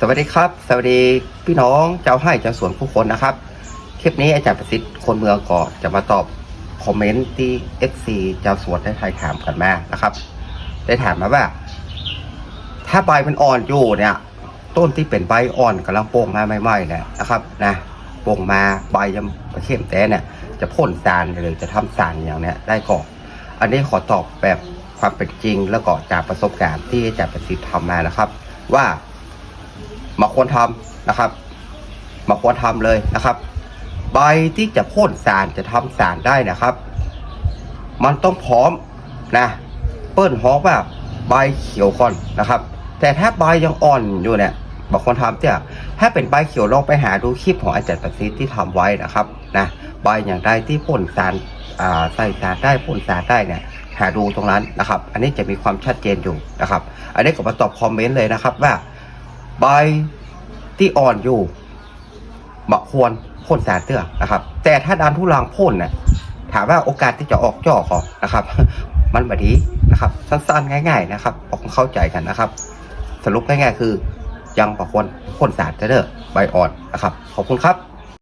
สวัสดีครับ สวัสดีพี่น้องเจ้าให้เจ้าสวนผู้คนนะครับ คลิปนี้อาจารย์ประสิทธิ์คนเมืองก่อจะมาตอบคอมเมนต์ที่ FC เจ้าสวนได้ทายถามกันมานะครับ ได้ถามมาว่า ถ้าใบมันอ่อนอยู่เนี่ย ต้นที่เป็นใบอ่อนกำลังโป่งมาใหม่ๆเนี่ยนะครับนะโป่งมาใบยังเข้มแต่เนี่ย จะพ่นสารหรือจะทำสารอย่างเนี้ยได้ก่อนอันนี้ขอตอบแบบความเป็นจริงแล้วก็จากประสบการณ์ที่อาจารย์ประสิทธิ์ทำมานะครับ ว่า มาควรทำนะครับ มาควรทำเลยนะครับ ใบที่จะพ่นสารจะทำสารได้นะครับ มันต้องพร้อมนะเปิ้ลฮอกว่าใบเขียวก่อนนะครับ แต่ถ้าใบยังอ่อนอยู่เนี่ยบางคนทำเนี่ยถ้าเป็นใบเขียวลองไปหาดูคลิปของอาจารย์ประสิทธิ์ที่ทำไว้นะครับนะใบอย่างใดที่พ่นสารใส่สารได้พ่นสารได้เนี่ยหาดูตรงนั้นนะครับ อันนี้จะมีความชัดเจนอยู่นะครับ อันนี้ก็มาตอบคอมเมนต์เลยนะครับว่าใบ ที่อ่อนอยู่เหมาะควรพ่นสารเตื้อนะครับ แต่ถ้าดันทุลังพ่นเนี่ยถามว่าโอกาสที่จะออกจ่อขอนะครับ มันแบบนี้นะครับ สั้นๆ ง่าย ๆ นะครับออกเข้าใจกันนะครับ สรุปง่ายๆ คือยังบะควรพ่นสารเตื้อใบอ่อนนะครับ ขอบคุณครับ